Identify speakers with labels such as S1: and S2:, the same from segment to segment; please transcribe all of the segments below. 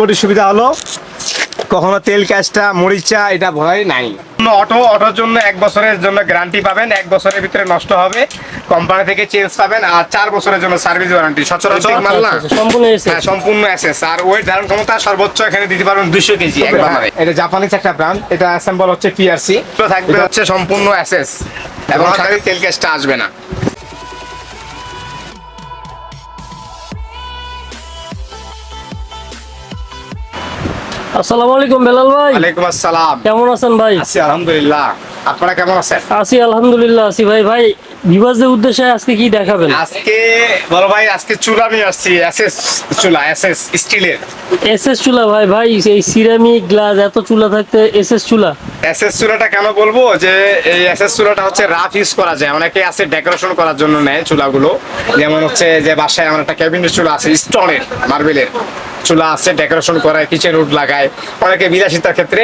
S1: মোটামুটি সুবিধা হলো। কখনো তেল ক্যাশটা মরিচা এটা ভয় নাই। অটো অটোর জন্য এক বছরের জন্য গ্যারান্টি পাবেন এক বছরের ভিতরে নষ্ট হবে। কোম্পানি থেকে চেঞ্জ পাবেন আর চার বছরের জন্য সার্ভিস ওয়ারেন্টি সচরাচর
S2: সম্পূর্ণ
S1: হ্যাঁ সম্পূর্ণ এসএস আর ওয়েট ধারণ ক্ষমতা সর্বোচ্চ এখানে দিতে পারবেন দুশো কেজি একবার এটা জাপানিজ একটা ব্র্যান্ড এটা অ্যাসেম্বল হচ্ছে পিআরসি তো থাকবে হচ্ছে সম্পূর্ণ এসএস এবং তেল ক্যাশটা আসবে না।
S2: আসসালামু আলাইকুম বেলাল ভাই।
S1: ওয়ালাইকুম আসসালাম।
S2: কেমন আছেন ভাই?
S1: আছি আলহামদুলিল্লাহ। আপনারা কেমন আছেন?
S2: আছি আলহামদুলিল্লাহ আছি ভাই। ভাই উদ্দেশ্যে আজকে কি দেখাবেন?
S1: আজকে বড় ভাই আজকে চুলা নিয়ে আসছি এসএস চুলা এসএস স্টিলের।
S2: এসএস চুলা ভাই ভাই এই সিরামিক গ্লাস এত চুলা থাকতে এসএস চুলা?
S1: এসএস চুলাটা কেন বলব? যে এই এসএস চুলাটা হচ্ছে রাফ ইউজ করা যায়। অনেকে আছে ডেকোরেশন করার জন্য নেয় চুলাগুলো। যেমন হচ্ছে যে বাসায় আমার একটা ক্যাবিনেট চুলা আছে স্টোনের মার্বেলের চুলা আছে ডেকোরেশন করায় কিচেন উড লাগায়। অনেকে বিলাসিতার ক্ষেত্রে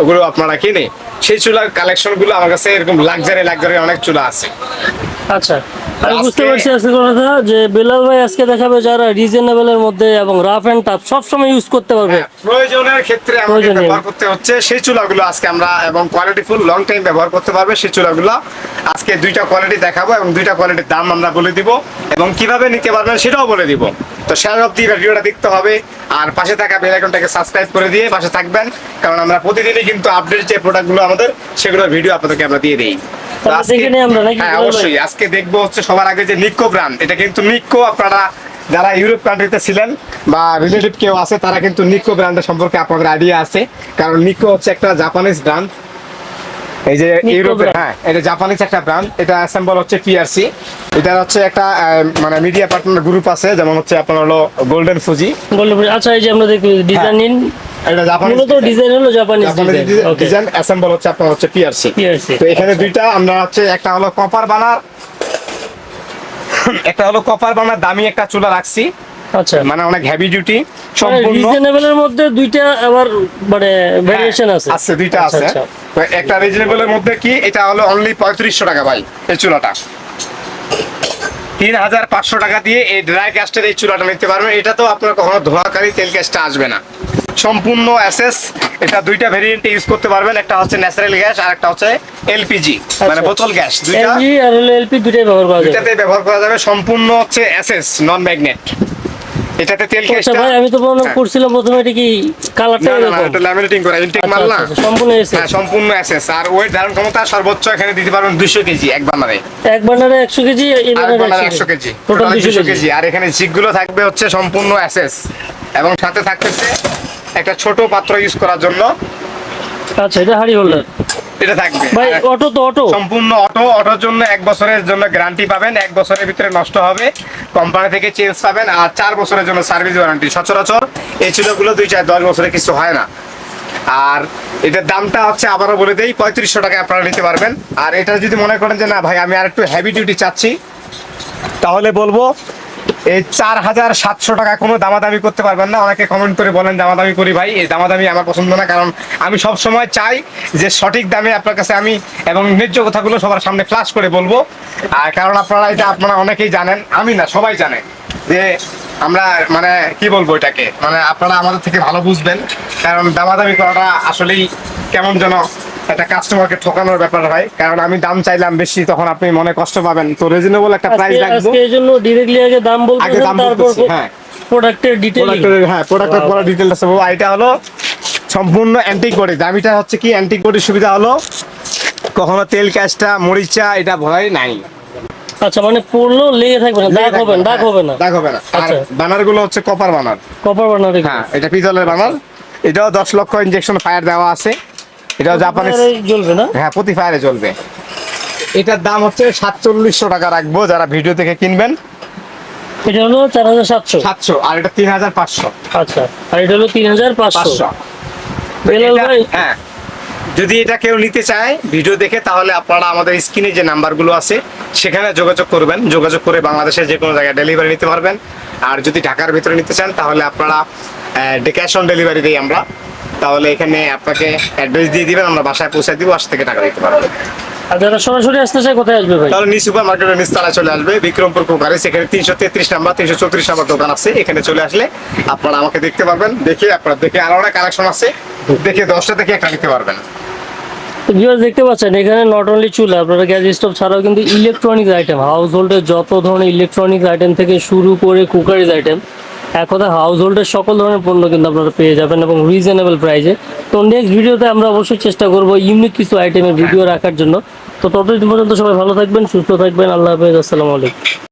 S1: ওগুলো আপনারা কিনে, সেই চুলার কালেকশনগুলো আমার কাছে এরকম লাগজারি লাগজারি অনেক চুলা আছে।
S2: আচ্ছা। আমি বুঝতে পারছি আজকে কথা যে বেলাল ভাই আজকে দেখাবে যারা মধ্যে এবং রাফ এন্ড টাফ সব সময় ইউজ করতে পারবে।
S1: হ্যাঁ, প্রয়োজনের ক্ষেত্রে ব্যবহার করতে হচ্ছে সেই চুলাগুলো আজকে আমরা এবং লং টাইম ব্যবহার করতে পারবে সেই চুলাগুলো আজকে দুইটা কোয়ালিটি দেখাবো এবং দুইটা কোয়ালিটির দাম আমরা বলে দিব এবং কীভাবে নিতে পারবেন সেটাও বলে দিব। তো শেয়ার অব্দি ভিডিওটা দেখতে হবে আর পাশে থাকা বেল আইকনটাকে সাবস্ক্রাইব করে দিয়ে পাশে থাকবেন কারণ আমরা প্রতিদিনই কিন্তু আপডেট যে প্রোডাক্টগুলো আমাদের সেগুলোর ভিডিও আপনাদেরকে আমরা দিয়ে দিই।
S2: নাকি
S1: হ্যাঁ অবশ্যই। আজকে দেখব হচ্ছে সবার আগে যে নিক্কো ব্র্যান্ড এটা কিন্তু নিক্কো আপনারা যারা ইউরোপ কান্ট্রিতে ছিলেন বা রিলেটিভ কেউ আছে তারা কিন্তু নিক্কো ব্র্যান্ডের সম্পর্কে আপনাদের আইডিয়া আছে। কারণ নিক্কো হচ্ছে একটা জাপানিজ ব্র্যান্ড এই যে
S2: Nikko
S1: ইউরোপে হ্যাঁ এটা জাপানিজ একটা ব্র্যান্ড এটা অ্যাসেম্বল হচ্ছে পিআরসি এটা হচ্ছে একটা মানে মিডিয়া পার্টনার গ্রুপ আছে যেমন হচ্ছে আপনার হলো গোল্ডেন ফুজি
S2: গোল্ডেন আচ্ছা এই যে আমরা দেখি ডিজাইন নিন
S1: এটা জাপানিজ
S2: মূলত ডিজাইন হলো জাপানিজ
S1: জাপানিজ
S2: ডিজাইন
S1: অ্যাসেম্বল হচ্ছে আপনার হচ্ছে পিআরসি তো এখানে দুইটা আমরা হচ্ছে একটা হলো কপার বানার একটা হলো কপার বানার দামি একটা চুলা রাখছি।
S2: আচ্ছা।
S1: মানে অনেক হেভি ডিউটি সম্পূর্ণ।
S2: রিজনেবল মধ্যে দুইটা আবার মানে ভেরিয়েশন আছে।
S1: আছে দুইটা
S2: আচ্ছা,
S1: আছে।
S2: আচ্ছা।
S1: একটা রিজনেবল মধ্যে কি এটা হলো অনলি পঁয়ত্রিশশো টাকা ভাই এই চুলাটা। তিন হাজার পাঁচশো টাকা দিয়ে এই ড্রাই গ্যাসটার এই চুলাটা নিতে পারবেন। এটা তো আপনার কখনো ধোয়াকারী তেল গ্যাসটা আসবে না। সম্পূর্ণ অ্যাসেস এটা দুইটা ভেরিয়েন্টে ইউজ করতে পারবেন। একটা হচ্ছে ন্যাচারাল গ্যাস আর একটা হচ্ছে এলপিজি মানে
S2: আচ্ছা।
S1: বোতল গ্যাস দুইটা
S2: আর হলো এলপি দুইটাই ব্যবহার করা যাবে।
S1: এটাতে ব্যবহার করা যাবে। সম্পূর্ণ হচ্ছে এসএস নন ম্যাগনেট এটাতে তেল
S2: আচ্ছা
S1: গ্যাসটা
S2: ভাই আমি তো মনে
S1: হ্যাঁ।
S2: করছিলাম প্রথমে এটা কি কালারটা
S1: না না এটা ল্যামিনেটিং করা ইনটেক
S2: আচ্ছা,
S1: মাল না?
S2: আচ্ছা, আচ্ছা, সম্পূর্ণ এসে
S1: হ্যাঁ সম্পূর্ণ এসএস আর ওয়েট ধারণ ক্ষমতা সর্বোচ্চ এখানে দিতে পারবেন 200 কেজি এক বানারে।
S2: এক বান্ডারে একশো কেজি এই
S1: বানারে 100 KG.
S2: Total
S1: total 200
S2: KG.
S1: KG. আর এখানে জিগগুলো থাকবে হচ্ছে সম্পূর্ণ এসএস এবং সাথে থাকতেছে একটা ছোট পাত্র ইউজ করার জন্য।
S2: আচ্ছা এটা হাড়ি হোল্ডার
S1: এটা থাকবে।
S2: ভাই অটো তো অটো?
S1: সম্পূর্ণ অটো অটোর জন্য এক বছরের জন্য গ্যারান্টি পাবেন এক বছরের ভিতরে নষ্ট হবে। কোম্পানি থেকে চেঞ্জ পাবেন আর চার বছরের জন্য সার্ভিস ওয়ারেন্টি সচরাচর এই চুলোগুলো দুই চার দশ বছরে কিছু হয় না। আর এটার দামটা হচ্ছে আবারও বলে দেই পঁয়ত্রিশশো টাকা আপনারা নিতে পারবেন। আর এটা যদি মনে করেন যে না ভাই আমি আর একটু হেভি ডিউটি চাচ্ছি তাহলে বলব এই চার হাজার সাতশো টাকা কোনো দামাদামি করতে পারবেন না। অনেকে কমেন্ট করে বলেন, দামাদামি করি ভাই। এই দামাদামি আমার পছন্দ না, কারণ আমি সব সময় চাই যে সঠিক দামে আপনার কাছে আমি এবং ন্যায্য কথাগুলো সবার সামনে ফ্লাশ করে বলব। আর কারণ আপনারা এটা আপনারা অনেকেই জানেন, আমি না, সবাই জানে যে আমরা মানে কি বলব এটাকে? মানে আপনারা আমাদের থেকে ভালো বুঝবেন, কারণ দামাদামি করাটা আসলেই কেমন যেন একটা কাস্টমারকে ঠকানোর ব্যাপার হয় কারণ আমি দাম চাইলাম বেশি তখন আপনি মনে কষ্ট পাবেন। তো রিজনেবল একটা প্রাইস রাখব।
S2: এই জন্য ডিরেক্টলি আগে দাম বলতে
S1: আগে দাম বলতেছি, হ্যাঁ।
S2: প্রোডাক্টের ডিটেইলিং
S1: প্রোডাক্টের হ্যাঁ প্রোডাক্টের পরে ডিটেলস আছে। বাবা এটা হলো সম্পূর্ণ অ্যান্টিক বডি দামিটা হচ্ছে কি? অ্যান্টিক বডির সুবিধা হলো কখনো তেল ক্যাশটা মরিচা এটা ভয় নাই।
S2: আচ্ছা মানে পড়লেও লেগে থাকবে না দাগ হবে না দাগ হবে না।
S1: দাগ হবে না। আর
S2: আচ্ছা।
S1: বানারগুলো হচ্ছে কপার বানার
S2: কপার বানারে
S1: হ্যাঁ এটা পিতলের বানার এটাও দশ লক্ষ ইনজেকশন ফায়ার দেওয়া আছে। এটাও জাপানিজ
S2: জ্বলবে না?
S1: হ্যাঁ প্রতি ফায়ারে চলবে এটার দাম হচ্ছে সাতচল্লিশশো টাকা রাখব যারা ভিডিও থেকে কিনবেন।
S2: এটা হলো চার হাজার সাতশো।
S1: সাতশো আর এটা তিন হাজার পাঁচশো।
S2: আচ্ছা আর এটা হলো তিন হাজার পাঁচশো।
S1: পাঁচশো।
S2: বেলাল ভাই
S1: হ্যাঁ যদি এটা কেউ নিতে চায় ভিডিও দেখে তাহলে আপনারা আমাদের স্ক্রিনে যে নাম্বারগুলো আছে সেখানে যোগাযোগ করবেন। যোগাযোগ করে বাংলাদেশের যে কোনো জায়গায় ডেলিভারি নিতে পারবেন। আর যদি ঢাকার ভিতরে নিতে চান তাহলে আপনারা ক্যাশ অন ডেলিভারি দিই আমরা। তাহলে এখানে আপনাকে অ্যাড্রেস দিয়ে দিবেন আমরা বাসায় পৌঁছে দিব আজ থেকে টাকা দিতে পারবেন
S2: আর যারা সরাসরি আসতে চায় কোথায় আসবে ভাই?
S1: তাহলে নিউ সুপার মার্কেটের নিচতলায় চলে আসবে বিক্রমপুর কুকারে। সেখানে তিনশো তেত্রিশ নাম্বার তিনশো চৌত্রিশ নাম্বার দোকান আছে। এখানে চলে আসলে আপনারা আমাকে দেখতে পারবেন দেখে আপনারা দেখে আরও অনেক কালেকশন আছে। দেখে দশটা দেখে একটা নিতে পারবেন।
S2: ভিউয়ার্স দেখতে পাচ্ছেন এখানে নট অনলি চুলা আপনারা গ্যাস স্টোভ ছাড়াও কিন্তু ইলেকট্রনিক্স আইটেম হাউস হোল্ডের যত ধরনের ইলেকট্রনিক্স আইটেম থেকে শুরু করে কুকারিজ আইটেম এক কথা হাউস হোল্ডের সকল ধরনের পণ্য কিন্তু আপনারা পেয়ে যাবেন এবং রিজনেবল প্রাইসে তো নেক্সট ভিডিওতে আমরা অবশ্যই চেষ্টা করব ইউনিক কিছু আইটেমের ভিডিও রাখার জন্য। তো ততদিন পর্যন্ত সবাই ভালো থাকবেন, সুস্থ থাকবেন, আল্লাহ হাফেজ, আসসালামু আলাইকুম।